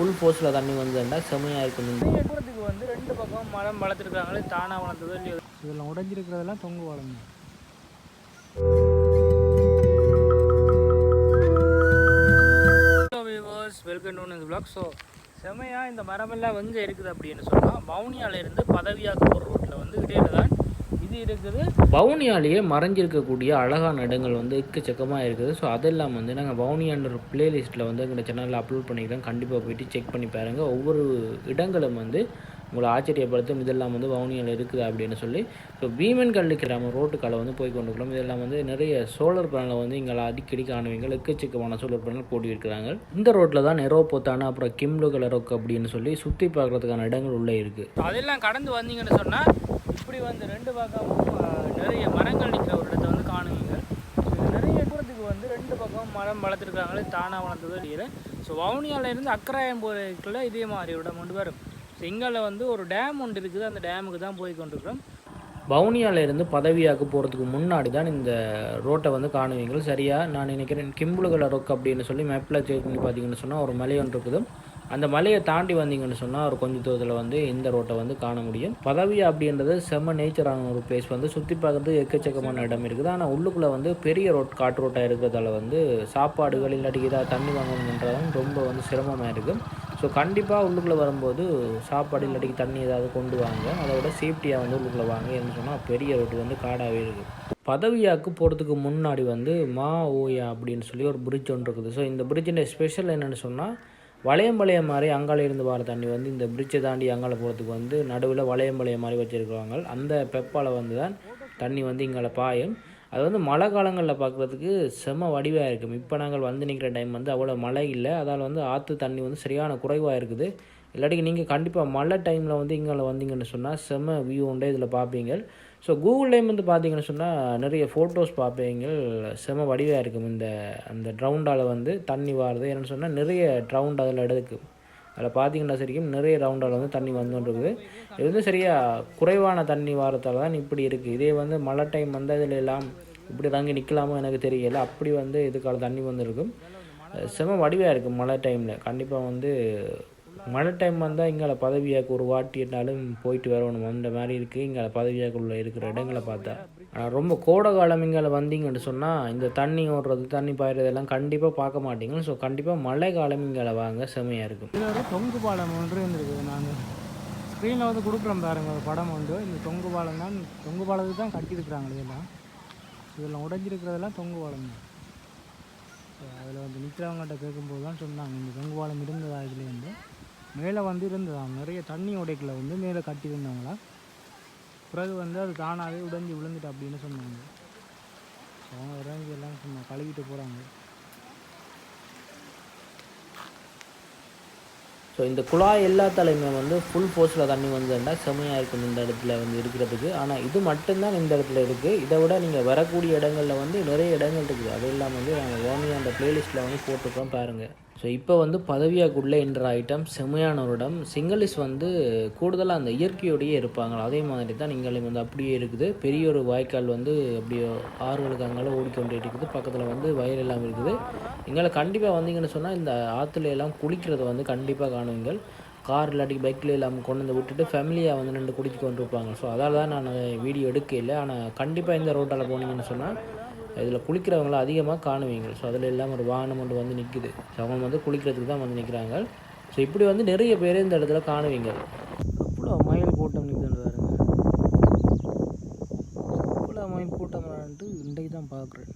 Full ஃபோர்ஸில் தண்ணி வந்ததுன்னா செமையாக இருக்கும் இந்த நிறைய தூரத்துக்கு வந்து ரெண்டு பக்கம் மரம் வளர்த்துருக்காங்களே தானாக வளர்ந்ததோ இல்லையோ? இதெல்லாம் உடைஞ்சிருக்கிறதெல்லாம் தொங்கு வளங்க வெல்கம் டு இந்த பிளாக் ஸோ செமையாக இந்த மரமெல்லாம் எங்கே இருக்குது அப்படின்னு சொன்னால் வவுனியாவிலேருந்து பதவியாக போகிற ரோட்டில் வந்து இடையில தான் இது இருக்குது. வவுனியாலேயே மறைஞ்சிருக்கக்கூடிய அழகான இடங்கள் வந்து எக்கச்சக்கமாக இருக்குது. ஸோ அதெல்லாம் வந்து நாங்கள் வவுனியான்ற பிளேலிஸ்ட்டில் வந்து எங்கள் சேனலில் அப்லோட் பண்ணிக்கிறோம். கண்டிப்பாக போயிட்டு செக் பண்ணி பாருங்கள் ஒவ்வொரு இடங்களும் வந்து உங்களை ஆச்சரியப்படுத்தும் இதெல்லாம் வந்து வவுனியில் இருக்குது அப்படின்னு சொல்லி ஸோ பீமன் கல்லு கிராமம் ரோட்டுக்கால வந்து போய் கொண்டிருக்கிறோம். இதெல்லாம் வந்து நிறைய சோலார் பேனலை வந்து இங்கே அடிக்கடி காணுவீங்க. எக்கச்சக்கமான சோலார் பேனல் போட்டி இருக்கிறாங்க இந்த ரோட்டில் தான் நெரோ போத்தான அப்புறம் கிம்லு கலரோக் அப்படின்னு சொல்லி சுற்றி பார்க்குறதுக்கான இடங்கள் உள்ளே இருக்குது அதெல்லாம் கடந்து வந்தீங்கன்னு சொன்னால் இப்படி வந்து ரெண்டு பக்கமும் நிறைய மரங்கள் நிற்கிற ஒரு இடத்த வந்து காணுவீங்க. நிறைய தூரத்துக்கு வந்து ரெண்டு பக்கம் மரம் வளர்த்துருக்காங்களே தானாக வளர்ந்ததோ இல்லையில ஸோ வவுனியாவிலேருந்து அக்கராயம் போகிறதுக்குள்ள இதே மாதிரி இடம் கொண்டு வரும். ஸோ வந்து ஒரு டேம் ஒன்று இருக்குது. அந்த டேமுக்கு தான் போய் கொண்டிருக்கிறோம். இருந்து பதவியாக்கு போகிறதுக்கு முன்னாடி தான் இந்த ரோட்டை வந்து காணுவீங்கள். சரியாக நான் நினைக்கிறேன் கிம்புலுகல ரொக் அப்படின்னு சொல்லி மேப்பில் செக் பண்ணி பார்த்தீங்கன்னு சொன்னால் ஒரு மலை ஒன்று இருக்குது. அந்த மலையை தாண்டி வந்தீங்கன்னு சொன்னால் ஒரு கொஞ்சம் தூரத்தில் வந்து இந்த ரோட்டை வந்து காண முடியும். பதவியா அப்படின்றது செம்ம நேச்சரான ஒரு பிளேஸ் வந்து சுற்றி பார்க்குறது எக்கச்சக்கமான இடம் இருக்குது. ஆனால் உள்ளுக்குள்ளே வந்து பெரிய ரோட் காட்டு ரோட்டாக இருக்கிறதால வந்து சாப்பாடுகள் இல்லாட்டி ஏதாவது தண்ணி வாங்கணுன்றதும் ரொம்ப வந்து சிரமமாக இருக்குது ஸோ கண்டிப்பாக உள்ளுக்குள்ளே வரும்போது சாப்பாடு இல்லாட்டிக்கு தண்ணி ஏதாவது கொண்டு வாங்க. அதை விட சேஃப்டியாக வந்து உள்ளுக்குள்ளே வாங்க என்ன சொன்னால் பெரிய ரோட்டு வந்து காடாகவே இருக்குது பதவியாக்கு போகிறதுக்கு முன்னாடி வந்து மா ஓயா அப்படின்னு சொல்லி ஒரு பிரிட்ஜ் ஒன்று இருக்குது. ஸோ இந்த பிரிட்ஜின் ஸ்பெஷல் என்னென்னு சொன்னால் வளையம் வளையம் மாதிரி அங்கால இருந்து வர தண்ணி வந்து இந்த பிரிட்ஜை தாண்டி அங்கால போகிறதுக்கு வந்து நடுவில் வளையம் வளையம் மாதிரி வச்சுருக்குவாங்க அந்த பெப்பால் வந்து தான் தண்ணி வந்து இங்கால பாயும். அது வந்து மழை காலங்களில் பார்க்குறதுக்கு செம வடிவாக இருக்கும் இப்போ நாங்கள் வந்து நிற்கிற டைம் வந்து அவ்வளோ மழை இல்லை. அதால் வந்து ஆற்று தண்ணி வந்து சரியான குறைவாக இருக்குது. இல்லாட்டிக்கு நீங்கள் கண்டிப்பாக மழை டைமில் வந்து இங்கே வந்தீங்கன்னு சொன்னால் செம வியூ உண்டு இதில் பார்ப்பீங்க ஸோ கூகுள்லேயும் வந்து பார்த்தீங்கன்னு சொன்னால் நிறைய ஃபோட்டோஸ் பார்ப்பீங்க செம வடிவாக இருக்கும் இந்த அந்த ட்ரவுண்டால் வந்து தண்ணி வாருது. என்னென்னு சொன்னால் நிறைய ட்ரவுண்ட் அதில் எடுக்கு அதில் பார்த்தீங்கன்னா சரிக்கும் நிறைய ரவுண்டால் வந்து தண்ணி வந்துருக்குது இது வந்து சரியாக குறைவான தண்ணி வாரத்தால் தான் இப்படி இருக்குது இதே வந்து மழை டைம் வந்து அதில் எல்லாம் இப்படி தாங்க நிற்கலாமோ எனக்கு தெரியல. அப்படி வந்து இதுக்கால தண்ணி வந்திருக்கும். செம வடிவாக இருக்குது மழை டைமில் கண்டிப்பாக வந்து மழை டைம் வந்தால் இங்கே பதவியாக்கு ஒரு வாட்டினாலும் போயிட்டு வரணும். அந்த மாதிரி இருக்குது இங்கே பதவியாக்குள்ள இருக்கிற இடங்களை பார்த்தா. ஆனால் ரொம்ப கோடை காலம் இங்கே வந்தீங்கன்னு சொன்னால் இந்த தண்ணி ஓடுறது தண்ணி பாயிறதெல்லாம் கண்டிப்பாக பார்க்க மாட்டீங்க. ஸோ கண்டிப்பாக மழை காலம் இங்கே வாங்க செமையாக இருக்கும். இதில் தொங்கு பாலம் ஒன்று இருந்திருக்குது நாங்கள் ஸ்க்ரீனில் வந்து கொடுக்குறோம் பாருங்கள் ஒரு படம் வந்து இந்த தொங்கு பாலம் தான் தொங்கு பாலத்துக்கு தான் கட்டியிருக்கிறாங்க இதெல்லாம் இதெல்லாம் உடைஞ்சிருக்கிறதெல்லாம் தொங்கு பாலம் தான் அதில் வந்து நிற்கிறவங்கள்ட்ட கேட்கும்போது தான் சொன்னாங்க இந்த தொங்கு பாலம் இருந்ததா இதுல வந்து மேலே வந்து இருந்ததாம். நிறைய தண்ணி உடைக்கல வந்து மேலே கட்டியிருந்தாங்களா பிறகு வந்து அது தானாகவே உடைஞ்சி விழுந்துட்டு அப்படின்னு சொன்னாங்க. அவங்க இறங்கி எல்லாம் சொன்னாங்க கழுவிட்டு போகிறாங்க ஸோ இந்த குழாய் எல்லா தலையுமே வந்து ஃபுல் ஃபோர்ஸில் தண்ணி வந்ததுன்னா செமையாக இருக்கும் இந்த இடத்துல வந்து இருக்கிறதுக்கு. ஆனால் இது மட்டும்தான் இந்த இடத்துல இருக்குது இதை விட நீங்கள் வரக்கூடிய இடங்களில் வந்து நிறைய இடங்கள் இருக்குது. அது இல்லாமல் வந்து நாங்கள் ஓனி அந்த ப்ளேலிஸ்ட்டில் வந்து போட்டுருக்கோம் பாருங்கள் ஸோ இப்போ வந்து பதவியாக்குள்ளே என்ற ஐட்டம் செம்மையானவரிடம் சிங்களிஸ் வந்து கூடுதலாக அந்த இயற்கையோடையே இருப்பாங்க. அதே மாதிரி தான் இங்கேயும் வந்து அப்படியே இருக்குது. பெரிய ஒரு வாய்க்கால் வந்து அப்படியே ஆறுகளுக்கு அங்கால ஓடிக்கொண்டே இருக்குது. பக்கத்தில் வந்து வயல் எல்லாம் இருக்குது. எங்களை கண்டிப்பாக வந்தீங்கன்னு சொன்னால் இந்த ஆற்றுல எல்லாம் குளிக்கிறத வந்து கண்டிப்பாக காணுவீங்கள் கார் இல்லாட்டி பைக்கில் எல்லாம் கொண்டு வந்து விட்டுட்டு ஃபேமிலியாக வந்து நின்று குடிச்சு கொண்டு இருப்பாங்க ஸோ அதால் தான் நான் வீடியோ எடுக்கல ஆனால் கண்டிப்பாக இந்த ரோட்டால் போனீங்கன்னு சொன்னால் இதில் குளிக்கிறவங்கள அதிகமாக காணுவீங்க. ஸோ அதில் எல்லாம் ஒரு வாகனம் ஒன்று வந்து நிற்குது ஸோ அவங்க வந்து குளிக்கிறதுக்கு தான் வந்து நிற்கிறாங்க ஸோ இப்படி வந்து நிறைய பேர் இந்த இடத்துல காணுவீங்க. அவ்வளோ மயில் கூட்டம் நிற்குதுன்னு பாருங்க. அவ்வளோ மயில் கூட்டம் இன்றைக்கு தான் பார்க்குறேன்.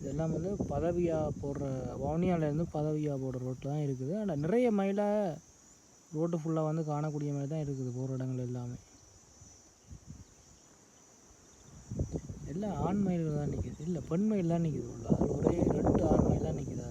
இதெல்லாம் வந்து பதவியாக போடுற வவுனியாவிலேருந்து பதவியாக போடுற ரோட்டில் தான் இருக்குது. ஆனால் நிறைய மயிலாக ரோட்டு ஃபுல்லாக வந்து காணக்கூடிய மாதிரி தான் இருக்குது போகிற இடங்கள் எல்லாமே. எல்லாம் ஆண் மயில்கள் தான் நிற்கிது இல்லை பெண் மயில் தான் நிற்கிது உள்ள அதில் ஒரே ரெண்டு ஆண் மயில் தான் நிற்கிது